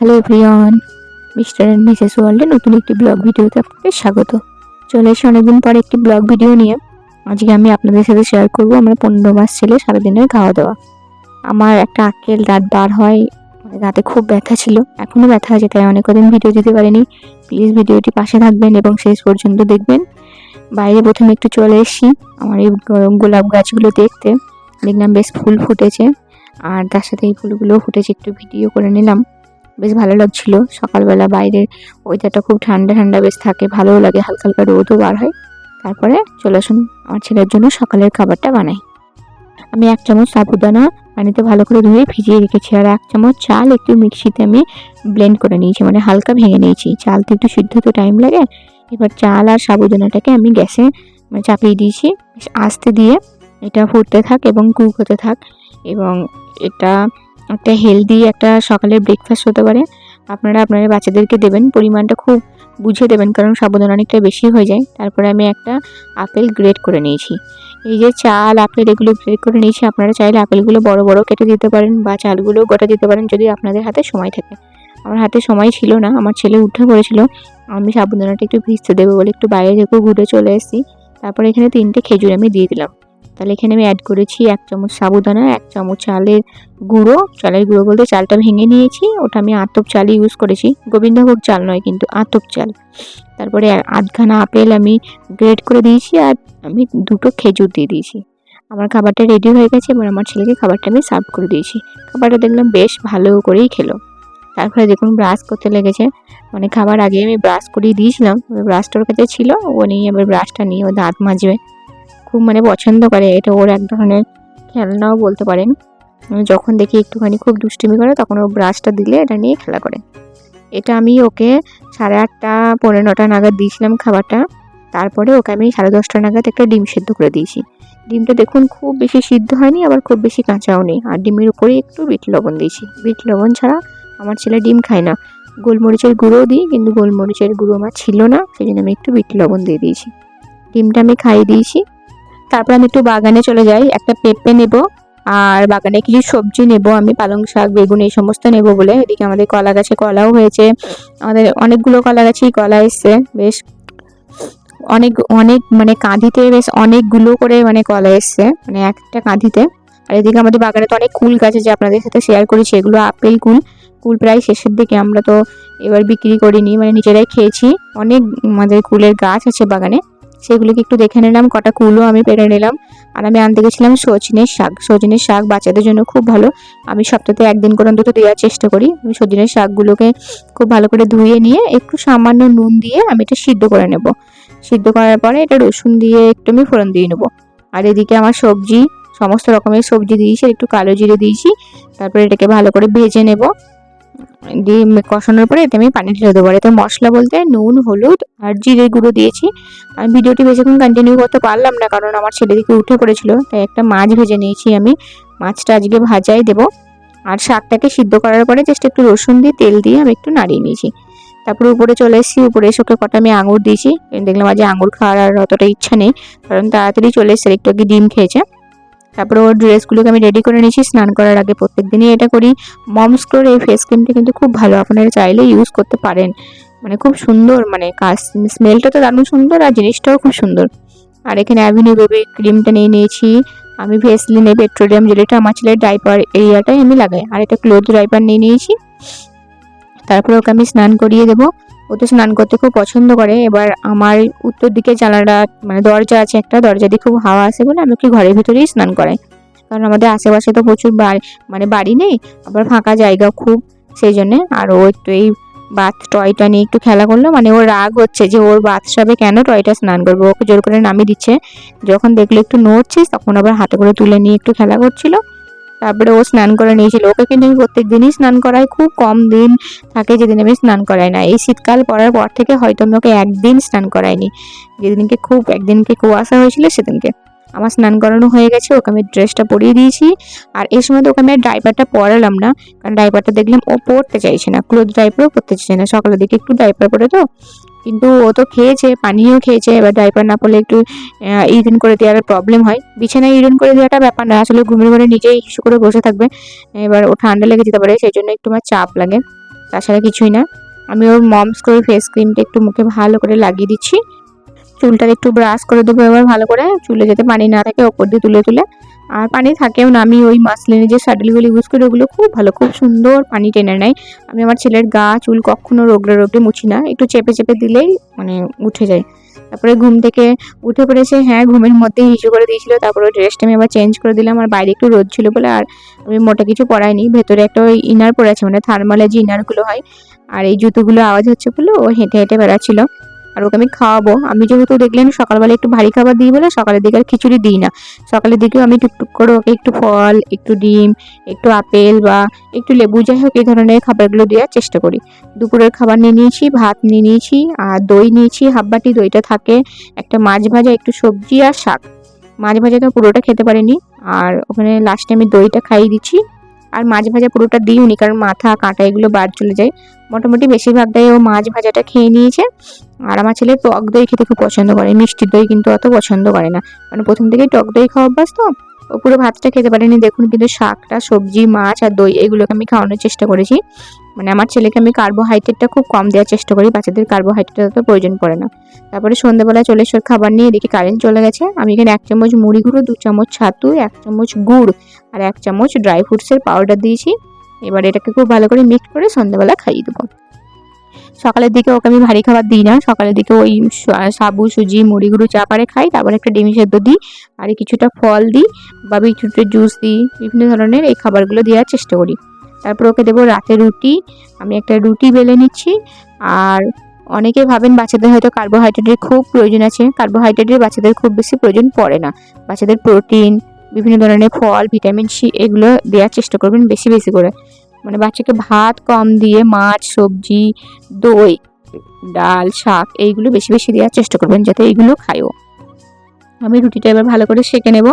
Hello প্রিয়ন Mr and Mrs ওয়ার্ল্ডে নতুন একটি ব্লগ ভিডিওতে আপনাদের স্বাগত। চলে এসে অনেকদিন পর একটি ব্লগ ভিডিও নিয়ে আজকে আমি আপনাদের সাথে শেয়ার করব আমার পনেরো মাস ছেলে সারাদিনের খাওয়া দাওয়া। আমার একটা আক্কেল দাঁত বার হয় মানে দাঁতে খুব ব্যথা ছিল এখনও ব্যথা আছে তাই অনেক কদিন ভিডিও দিতে পারিনি। প্লিজ ভিডিওটি পাশে থাকবেন এবং শেষ পর্যন্ত দেখবেন। বাইরে প্রথমে একটু চলে এসেছি, আমার এই গোলাপ গাছগুলো দেখতে। দেখলাম বেশ ফুল ফুটেছে, আর তার সাথে এই ফুলগুলো ফুটেছে, একটু ভিডিও করে নিলাম। বেশ ভালো লাগছিল। সকালবেলা বাইরের ওয়েদারটা খুব ঠান্ডা ঠান্ডা বেশ থাকে, ভালোও লাগে হালকা হালকা রোদও বার হয়। তারপরে চলে আসুন আমার ছেলের জন্য সকালের খাবারটা বানাই। আমি এক চামচ সাবুদানা পানিতে ভালো করে ধুয়ে ভিজিয়ে রেখেছি আর এক চামচ চাল একটু মিক্সিতে আমি ব্লেন্ড করে নিয়েছি মানে হালকা ভেঙে নিয়েছি। চাল তো একটু সিদ্ধ তো টাইম লাগে। এবার চাল আর সাবুদানাটাকে আমি গ্যাসে মানে চাপিয়ে দিয়েছি। আস্তে দিয়ে এটা ফুটতে থাক এবং কুক হতে থাক। এবং এটা একটা হেলদি একটা সকালের ব্রেকফাস্ট হতে পারে। আপনারা আপনাদের বাচ্চাদেরকে দেবেন, পরিমাণটা খুব বুঝে দেবেন কারণ সাবধান অনেকটা বেশি হয়ে যায়। তারপরে আমি একটা আপেল গ্রেড করে নিয়েছি। এই যে চাল, আপেল, এগুলো গ্রেড করে নিয়েছি। আপনারা চাইলে আপেলগুলো বড় বড় কেটে দিতে পারেন বা চালগুলো গোটা দিতে পারেন যদি আপনাদের হাতে সময় থাকে। আমার হাতে সময় ছিল না, আমার ছেলে উঠে পড়েছিল। আমি সাবধানটা একটু ভিজতে দেবো বলে একটু বাইরে থেকেও ঘুরে চলে এসেছি। তারপরে এখানে তিনটে খেজুর আমি দিয়ে দিলাম। তাহলে এখানে আমি অ্যাড করেছি এক চামচ সাবুদানা, এক চামচ চালের গুঁড়ো। চালের গুঁড়ো বলতে চালটা ভেঙে নিয়েছি, ওটা আমি আতপ চালই ইউজ করেছি। গোবিন্দভোগ চাল নয় কিন্তু আতপ চাল। তারপরে আধখানা আপেল আমি গ্রেড করে দিয়েছি আর আমি দুটো খেজুর দিয়ে দিয়েছি। আমার খাবারটা রেডি হয়ে গেছে, এবার আমার ছেলেকে খাবারটা আমি সার্ভ করে দিয়েছি। খাবারটা দেখলাম বেশ ভালো করেই খেলো। তারপরে দেখুন ব্রাশ করতে লেগেছে। মানে খাবার আগে আমি ব্রাশ করিয়ে দিয়েছিলাম, এবার ব্রাশটা ওর কাছে ছিল, ও নিয়ে এবার ব্রাশটা নিয়ে ও দাঁত মাজবে। খুব মানে পছন্দ করে, এটা ওর এক ধরনের খেলনাও বলতে পারেন। যখন দেখি একটুখানি খুব দুষ্টুমি করে, তখন ও ব্রাশটা দিলে এটা নিয়ে খেলা করে। এটা আমি ওকে সাড়ে আটটা, পৌনে নটা নাগাদ দিয়েছিলাম খাবারটা। তারপরে ওকে আমি সাড়ে দশটা নাগাদ একটা ডিম সেদ্ধ করে দিয়েছি। ডিমটা দেখুন খুব বেশি সিদ্ধ হয়নি, আবার খুব বেশি কাঁচাও নেই। আর ডিমের উপরে একটু বিট লবণ দিয়েছি। বিট লবণ ছাড়া আমার ছেলে ডিম খায় না। গোলমরিচের গুঁড়োও দিই, কিন্তু গোলমরিচের গুঁড়ো আমার ছিল না সেই জন্য আমি একটু বিট লবণ দিয়ে দিয়েছি। ডিমটা আমি খাইয়ে দিয়েছি। তারপর আমি একটু বাগানে চলে যাই, একটা পেঁপে নেব, আর বাগানে কিছু সবজি নেব, আমি পালং শাক, বেগুন এই সমস্ত নেব বলে। এদিকে আমাদের কলা গাছে কলাও হয়েছে, আমাদের অনেকগুলো কলা গাছেই কলা এসছে, বেশ অনেক অনেক মানে কাঁধিতে বেশ অনেকগুলো করে মানে কলা এসছে মানে একটা কাঁধিতে। আর এদিকে আমাদের বাগানে তো অনেক কুল গাছ আছে, আপনাদের সাথে শেয়ার করেছি এগুলো আপেল কুল। কুল প্রায় শেষের দিকে আমরা তো এবার বিক্রি করিনি মানে নিজেরাই খেয়েছি। অনেক আমাদের কুলের গাছ আছে বাগানে। সেগুলোকে একটু দেখে নিলাম, কটা কুলও আমি পেরে নিলাম। আর আমি আনতে গেছিলাম সজনের শাক। সজনের শাক বাচ্চাদের জন্য খুব ভালো। আমি সপ্তাহে একদিন করে অন্তত দেওয়ার চেষ্টা করি। আমি সজনের শাকগুলোকে খুব ভালো করে ধুয়ে নিয়ে একটু সামান্য নুন দিয়ে আমি এটা সিদ্ধ করে নেব। সিদ্ধ করার পরে এটা রসুন দিয়ে একটু আমি ফোড়ন দিয়ে নেব। আর এদিকে আমার সবজি, সমস্ত রকমের সবজি দিয়েছি একটু কালো জিরে দিয়েছি। তারপরে এটাকে ভালো করে ভেজে নেব। দিয়ে কষানোর পরে এতে আমি পানি ঢেলে দেবো। এতে মশলা বলতে নুন, হলুদ আর জিরে গুঁড়ো দিয়েছি। আমি ভিডিওটি বেশিক্ষণ কন্টিনিউ করতে পারলাম না কারণ আমার ছেলে দিকে উঠে পড়েছিল, তাই একটা মাছ ভেজে নিয়েছি আমি। মাছটা আজকে ভাজাই দেবো। আর শাকটাকে সিদ্ধ করার পরে জাস্ট একটু রসুন দিয়ে, তেল দিয়ে আমি একটু নাড়িয়ে নিয়েছি। তারপরে উপরে চলে এসেছি, উপরে এসে ওকে কটা আমি আঙুর দিয়েছি। দেখলাম আজ আঙুর খাওয়ার আর অতটা ইচ্ছা নেই, কারণ তাড়াতাড়ি চলে এসেছে একটু আগে ডিম খেয়েছে। তারপরে ওর ড্রেসগুলোকে আমি রেডি করে নিয়েছি, স্নান করার আগে প্রত্যেক দিনই এটা করি। মমস ক্লোর এই ফেস ক্রিমটা কিন্তু খুব ভালো, আপনারা চাইলে ইউজ করতে পারেন। মানে খুব সুন্দর মানে কাজ স্মেলটা তো দারুণ সুন্দর আর জিনিসটাও খুব সুন্দর। আর এখানে অ্যাভিনিউ বেবি ক্রিমটা নিয়ে নিয়েছি। আমি ভেসলিনে পেট্রোলিয়াম জেলিটা আমার ছেলের ডাইপার এরিয়াটাই আমি লাগাই। আর এটা ক্লোথ ডাইপার নিয়ে নিয়েছি। তারপরে ওকে আমি স্নান করিয়ে দেবো। ও তো স্নান করতে খুব পছন্দ করে। এবার আমার উত্তর দিকে জানালা মানে দরজা আছে একটা, দরজা দিয়ে খুব হাওয়া আসে বলে আমি ওকে ঘরের ভিতরেই স্নান করাই। কারণ আমাদের আশেপাশে তো প্রচুর মানে বাড়ি নেই, আবার ফাঁকা জায়গা খুব। সেই জন্যে আর ও একটু এই বাথ টয়টা নিয়ে একটু খেলা করল মানে ওর রাগ হচ্ছে যে ওর বাথসাবে কেন টয়টা স্নান করব? ওকে জোর করে নামিয়ে দিচ্ছে। যখন দেখল একটু নড়ছিস তখন আবার হাতে করে তুলে নিয়ে একটু খেলা করছিল। তারপরে ও স্নান করে নিয়েছিল। ওকে কিন্তু আমি প্রত্যেক দিনই স্নান করাই, খুব কম দিন থাকে যেদিন আমি স্নান করাই না। এই শীতকাল পড়ার পর থেকে হয়তো আমি ওকে একদিন স্নান করাইনি। যেদিনকে খুব, একদিনকে কুয়াশা হয়েছিল, সেদিনকে আমার স্নান করানো হয়ে গেছে। ওকে আমি ড্রেসটা পরিয়ে দিয়েছি। আর এই সময় তো ওকে আমি ডাইপারটা পরালাম না, কারণ ডাইপারটা দেখলাম ও পরতে চাইছে না। ক্লোথ ডাইপারও পরতে চাইছে না। সকালের দিকে একটু ডাইপার পরে তো কিন্তু ও তো খেয়েছে, পানিও খেয়েছে, এবার ডাইপার না পড়লে একটু ইউরিন করে দেওয়ার প্রবলেম হয়। বিছানায় ইউরিন করে দেওয়াটা ব্যাপার না, আসলে ঘুমের ঘরে নিজেই ইস্যু করে বসে থাকবে। এবার ও ঠান্ডা লেগে যেতে পারে, সেই জন্য একটু আমার চাপ লাগে, তাছাড়া কিছুই না। আমি ওর মমস করে ফেস ক্রিমটা একটু মুখে ভালো করে লাগিয়ে দিচ্ছি। চুলটা একটু ব্রাশ করে দেবো এবার ভালো করে, চুলে যাতে পানি না থাকে, ওপর দিয়ে তুলে তুলে। আর পানি থাকেও না। আমি ওই মাসলিনের যে স্যাডেলগুলো ইউজ করি, ওগুলো খুব ভালো, খুব সুন্দর পানি টেনে নেয়। আমি আমার ছেলের গা, চুল কখনো রোগড়ে রোগড়ে মুছি না, একটু চেপে চেপে দিলেই মানে উঠে যায়। তারপরে ঘুম থেকে উঠে পড়েছে হ্যাঁ ঘুমের মধ্যে হিসু করে দিয়েছিল, তারপরে ওই ড্রেসটা আমি আবার চেঞ্জ করে দিলাম, আর বাইরে একটু রোদ ছিল বলে আর আমি মোটা কিছু পরাইনি। ভেতরে একটা ওই ইনার পরে আছে মানে থার্মালের যে ইনারগুলো হয়, আর এই জুতোগুলো আওয়াজ হচ্ছে বলে ও হেঁটে হেঁটে বেড়াচ্ছিল। আর ওকে আমি খাওয়াবো। আমি যেহেতু দেখলেন সকালবেলা একটু ভারী খাবার দিই বলে সকালের দিকে আর খিচুড়ি দিই না। সকালের দিকেও আমি টুকটুক করে ওকে একটু ফল, একটু ডিম, একটু আপেল বা একটু লেবু যাই হোক এই ধরনের খাবারগুলো দেওয়ার চেষ্টা করি। দুপুরের খাবার নিয়ে নিয়েছি, ভাত নিয়ে নিয়েছি, আর দই নিয়েছি, হাফ বাটি দইটা থাকে, একটা মাছ ভাজা, একটু সবজি আর শাক। মাছ ভাজা তো পুরোটা খেতে পারিনি, আর ওখানে লাস্টে আমি দইটা খাইয়ে দিচ্ছি। আর মাছ ভাজা পুরোটা দিইনি, কারণ মাথা, কাঁটা এগুলো বাদ চলে যায়। মোটামুটি বেশিরভাগটাই ও মাছ ভাজাটা খেয়ে নিয়েছে। আর আমার ছেলে টক দই খেতে খুব পছন্দ করে, মিষ্টি দই কিন্তু অত পছন্দ করে না। মানে প্রথম থেকেই টক দই খাওয়া অভ্যাস তো, ও পুরো ভাতটা খেতে পারেনি। দেখুন কিন্তু শাকটা, সবজি, মাছ আর দই, এগুলোকে আমি খাওয়ানোর চেষ্টা করেছি। মানে আমার ছেলেকে আমি কার্বোহাইড্রেটটা খুব কম দেওয়ার চেষ্টা করি, বাচ্চাদের কার্বোহাইড্রেট তো প্রয়োজন পড়ে না। তারপরে সন্ধ্যাবেলা চলে এসে খাবার নিয়ে এদিকে কারেন্ট চলে গেছে। আমি এখানে এক চামচ মুড়ি গুঁড়ো, দু চামচ ছাতু, এক চামচ গুড় আর এক চামচ ড্রাই ফ্রুটসের পাউডার দিয়েছি। এবার এটাকে খুব ভালো করে মিক্স করে সন্ধ্যাবেলা খাইয়ে দেবো। সকালের দিকে ওকে আমি ভারী খাবার দিই না। সকালের দিকে ওই সাবু, সুজি, মুড়ি, গুঁড়ো চা পারে খাই, তারপর একটা ডিমি সেদ্ধ দিই, আর কিছুটা ফল দিই, বা বিটরুটের জুস দিই, বিভিন্ন ধরনের এই খাবারগুলো দেওয়ার চেষ্টা করি। তারপর ওকে দেবো রাতে রুটি। আমি একটা রুটি বেলে নিচ্ছি, আর অনেকে ভাবেন বাচ্চাদের হয়তো কার্বোহাইড্রেটের খুব প্রয়োজন আছে। কার্বোহাইড্রেটের বাচ্চাদের খুব বেশি প্রয়োজন পড়ে না। বাচ্চাদের প্রোটিন বিভিন্ন ধরনের ফল ভিটামিন সি এগুলো দেওয়ার চেষ্টা করবেন বেশি বেশি করে। মানে বাচ্চাকে ভাত কম দিয়ে মাছ, সবজি, দই, ডাল, শাক এইগুলো বেশি বেশি দেওয়ার চেষ্টা করবেন যাতে এইগুলো খায়ও। আমি রুটিটা এবার ভালো করে সেঁকে নেব।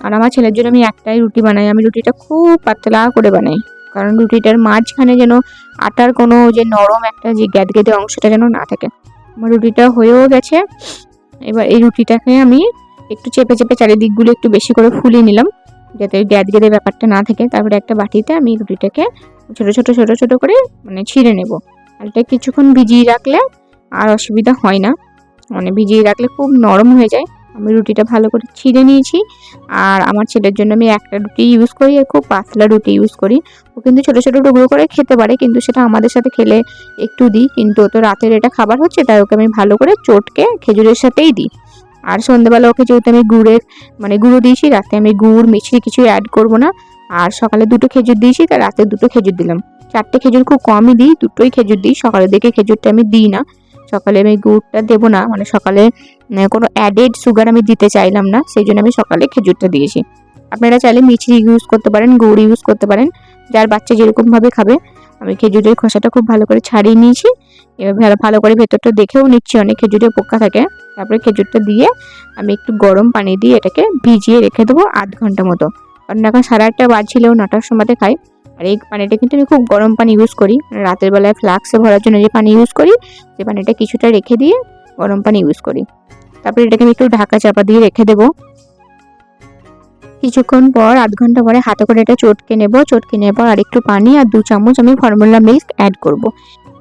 আর আমার ছেলের জন্য আমি একটাই রুটি বানাই। আমি রুটিটা খুব পাতলা করে বানাই। কারণ রুটিটার মাঝখানে যেন আটার কোনো যে নরম একটা যে গ্যাদগেদে অংশটা যেন না থাকে। আমার রুটিটা হয়েও গেছে। এবার এই রুটিটাকে আমি একটু চেপে চেপে চারিদিকগুলো একটু বেশি করে ফুলিয়ে নিলাম। যাতে গ্যাদগেদে ব্যাপারটা না থাকে, তারপরে একটা বাটিতে আমি রুটিটাকে ছোট ছোট ছোট ছোট করে মানে ছিঁড়ে নেব। আর এটা কিছুক্ষণ ভিজিয়ে রাখলে আর অসুবিধা হয় না। মানে ভিজিয়ে রাখলে খুব নরম হয়ে যায়। আমি রুটিটা ভালো করে ছিঁড়ে নিয়েছি। আর আমার ছেলের জন্য আমি একটা রুটি ইউজ করি, আর খুব পাতলা রুটি ইউজ করি। ও কিন্তু ছোটো ছোটো টুকরো করে খেতে পারে, কিন্তু সেটা আমাদের সাথে খেলে একটু দিই। কিন্তু ও তো রাতের এটা খাবার হচ্ছে, তাই ওকে আমি ভালো করে চটকে খেজুরের সাথেই দিই। আর সন্ধ্যাবেলা ওকে যেহেতু আমি গুড়ের মানে গুঁড়ো দিয়েছি, রাতে আমি গুড় মিছরি কিছু অ্যাড করব না। আর সকালে দুটো খেজুর দিয়েছি তার রাতে দুটো খেজুর দিলাম। চারটে খেজুর খুব কমই দিই, দুটোই খেজুর দিই, সকালের দিকে খেজুরটা আমি দিই না। সকালে আমি গুড়টা দেবো না মানে সকালে কোনো অ্যাডেড সুগার আমি দিতে চাইলাম না, সেই জন্য আমি সকালে খেজুরটা দিয়েছি। আপনারা চাইলে মিছরি ইউজ করতে পারেন, গুড় ইউজ করতে পারেন। যার বাচ্চা যেরকমভাবে খাবে, আমি খেজুরের খোসাটা খুব ভালো করে ছাড়িয়ে নিয়েছি। এবার ভালো করে ভেতরটা দেখেও নিচ্ছি। অনেক খেজুরে পোকা থাকে। তারপরে খেজুরটা দিয়ে আমি একটু গরম পানি দিয়ে এটাকে ভিজিয়ে রেখে দেবো আধ ঘণ্টা মতো। কারণ এখন সাড়ে আটটা বাজছিলেও নটার সময়তে খাই। আর এই পানিটা কিন্তু আমি খুব গরম পানি ইউজ করি। রাতের বেলায় ফ্লাক্সে ভরার জন্য যে পানি ইউজ করি সেই পানিটা কিছুটা রেখে দিয়ে গরম পানি ইউজ করি। তারপরে এটাকে আমি একটু ঢাকা চাপা দিয়ে রেখে দেবো। কিছুক্ষণ পর, আধ ঘণ্টা পরে হাতে করে এটা চটকে নেব। চটকে পর আর একটু পানি আর দু চামচ আমি ফর্মুলা মিল্ক অ্যাড করব।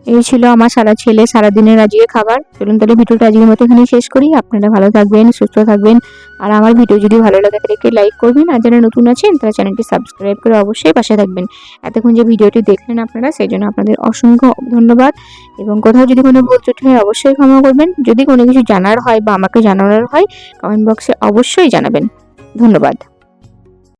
এই ছিল আমার সারা ছেলে সারা দিনের আজকে খাবার। চলুন তাহলে ভিডিওটা আজকের মতো এখানেই শেষ করি। আপনারা ভালো থাকবেন, সুস্থ থাকবেন। আর আমার ভিডিও যদি ভালো লাগে, তাহলে একটি লাইক করবেন। আর যারা নতুন আছেন, তারা চ্যানেলটি সাবস্ক্রাইব করে অবশ্যই পাশে থাকবেন। এতক্ষণ যে ভিডিওটি দেখলেন আপনারা, সেই জন্য আপনাদের অসংখ্য ধন্যবাদ। এবং কোথাও যদি কোনো ভুল ত্রুটি হয়, অবশ্যই ক্ষমা করবেন। যদি কোনো কিছু জানার হয় বা আমাকে জানানোর হয় কমেন্ট বক্সে অবশ্যই জানাবেন। ধন্যবাদ।